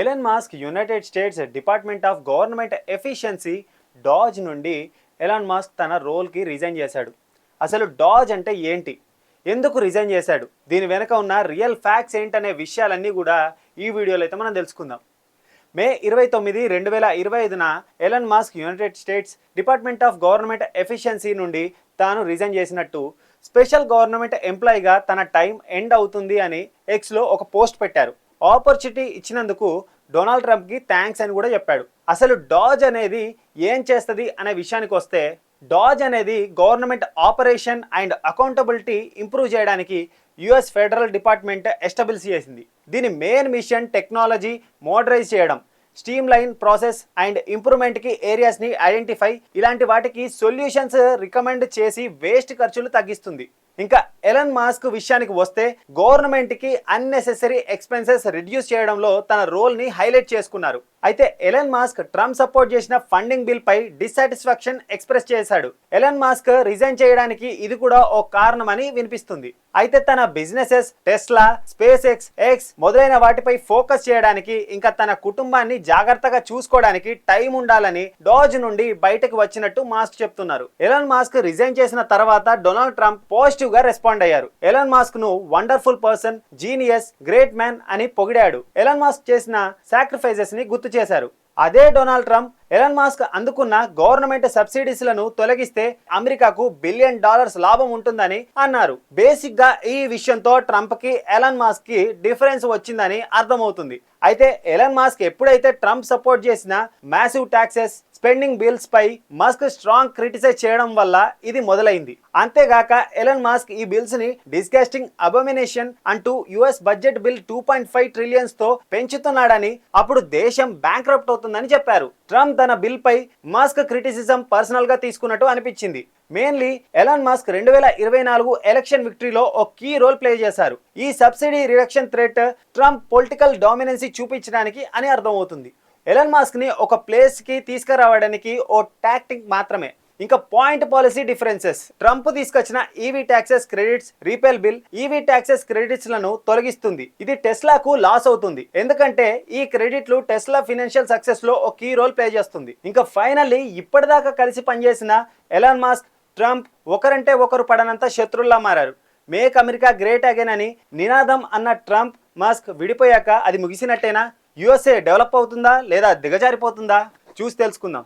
Elon Musk United States Department of Government Efficiency DOGE నుండి Elon mask తన రోల్కి resign చేశాడు. అసలు డాజ్ అంటే ఏంటి? ఎందుకు రిజైన్ చేశాడు? దీని వెనుక ఉన్న రియల్ ఫ్యాక్ట్స్ ఏంటనే విషయాలన్నీ కూడా ఈ వీడియోలో అయితే మనం తెలుసుకుందాం. మే ఇరవై తొమ్మిది రెండు వేల ఇరవై ఐదున Elon Musk United States Department of Government Efficiency నుండి తాను రిజైన్ చేసినట్టు స్పెషల్ గవర్నమెంట్ ఎంప్లాయీగా తన టైం ఎండ్ అవుతుంది అని ఎక్స్లో ఒక పోస్ట్ పెట్టారు. ఆపర్చునిటీ ఇచ్చినందుకు డొనాల్డ్ ట్రంప్కి థ్యాంక్స్ అని కూడా చెప్పాడు. అసలు డాజ్ అనేది ఏం చేస్తుంది అనే విషయానికి వస్తే డాజ్ అనేది government operation and accountability improve చేయడానికి యుఎస్ ఫెడరల్ డిపార్ట్మెంట్ ఎస్టాబ్లిష్ చేసింది. దీని మెయిన్ మిషన్ టెక్నాలజీ మోడరైజ్ చేయడం స్ట్రీమ్ లైన్ ప్రాసెస్ అండ్ ఇంప్రూవ్మెంట్కి ఏరియాస్ని ఐడెంటిఫై ఇలాంటి వాటికి సొల్యూషన్స్ రికమెండ్ చేసి వేస్ట్ ఖర్చులు తగ్గిస్తుంది. ఇంకా ఎలన్ మాస్క్ విషయానికి వస్తే గవర్నమెంట్కి అన్నెసెసరీ ఎక్స్పెన్సెస్ రిడ్యూస్ చేయడంలో తన రోల్ని హైలైట్ చేసుకున్నారు. అయితే ఎలన్ మాస్క్ ట్రంప్ సపోర్ట్ చేసిన ఫండింగ్ బిల్ పై డిస్సాటిస్ఫాక్షన్ ఎక్స్ప్రెస్ చేశాడు. ఎలన్ మాస్క్ రిజైన్ చేయడానికి ఇది కూడా ఓ కారణమని వినిపిస్తుంది. అయితే తన businesses Tesla SpaceX X మొదలైన వాటిపై ఫోకస్ చేయడానికి ఇంకా తన కుటుంబాన్ని జాగ్రత్తగా చూసుకోవడానికి టైం ఉండాలని డోజ్ నుండి బయటకు వచ్చినట్టు మాస్క్ చెప్తున్నారు. ఎలన్ మాస్క్ రిజైన్ చేసిన తర్వాత డొనాల్డ్ ట్రంప్ పాజిటివ్గా రెస్పాండ్ అయ్యారు. Elon మాస్క్ను wonderful person genius great man అని పొగిడాడు. ఎలన్ మాస్క్ చేసిన సాక్రిఫైజెస్ని గుర్తు చేశారు. అదే డొనాల్డ్ ట్రంప్ ఎలన్ మాస్క్ అందుకున్న గవర్నమెంట్ సబ్సిడీస్లను తొలగిస్తే అమెరికాకు బిలియన్ డాలర్స్ లాభం ఉంటుందని అన్నారు. బేసిక్గా ఈ విషయంతో ట్రంప్కి ఎలన్ మాస్క్కి డిఫరెన్స్ వచ్చిందని అర్థమవుతుంది. అయితే ఎలన్ మాస్క్ ఎప్పుడైతే ట్రంప్ సపోర్ట్ చేసిన మ్యాసివ్ టాక్సెస్ స్పెండింగ్ బిల్స్ పై మాస్క్ స్ట్రాంగ్ క్రిటిసైజ్ చేయడం వల్ల ఇది మొదలైంది. అంతేగాక ఎలన్ మాస్క్ ఈ బిల్స్ని డిస్గస్టింగ్ అబమినేషన్ అంటూ US budget bill two point five ట్రిలియన్స్తో పెంచుతున్నాడని అప్పుడు దేశం బ్యాంక్రప్ట్ అవుతుందని చెప్పారు. ట్రంప్ తన బిల్ పై మాస్క్ క్రిటిసిజం పర్సనల్గా తీసుకున్నట్టు అనిపించింది. మెయిన్లీ ఎలాన్ మాస్క్ రెండు వేల ఇరవై నాలుగు ఎలక్షన్ విక్టరీలో ఒక కీ రోల్ ప్లే చేశారు. ఈ subsidy reduction threat Trump political dominancy చూపించడానికి అని అర్థమవుతుంది. ఎలన్ మాస్క్ని ఒక ప్లేస్కి తీసుకురావడానికి ఓ టాక్టిక్ మాత్రమే. ఇంకా పాయింట్ పాలసీ డిఫరెన్సెస్ ట్రంప్ తీసుకొచ్చిన EV taxes credits repeal bill EV taxes క్రెడిట్స్లను తొలగిస్తుంది. ఇది టెస్లాకు లాస్ అవుతుంది. ఎందుకంటే ఈ క్రెడిట్లు టెస్లా ఫినాన్షియల్ సక్సెస్లో ఒక కీ రోల్ ప్లే చేస్తుంది. ఇంకా ఫైనల్లీ ఇప్పటిదాకా కలిసి పనిచేసిన ఎలాన్ మాస్క్ ట్రంప్ ఒకరంటే ఒకరు పడనంత శత్రుల్లా మారారు. మేక్ అమెరికా గ్రేట్ అగేన్ అని నినాదం అన్న ట్రంప్ మాస్క్ విడిపోయాక అది ముగిసినట్టేనా? యుఎస్ఏ డెవలప్ అవుతుందా లేదా దిగజారిపోతుందా? చూసి తెలుసుకుందాం.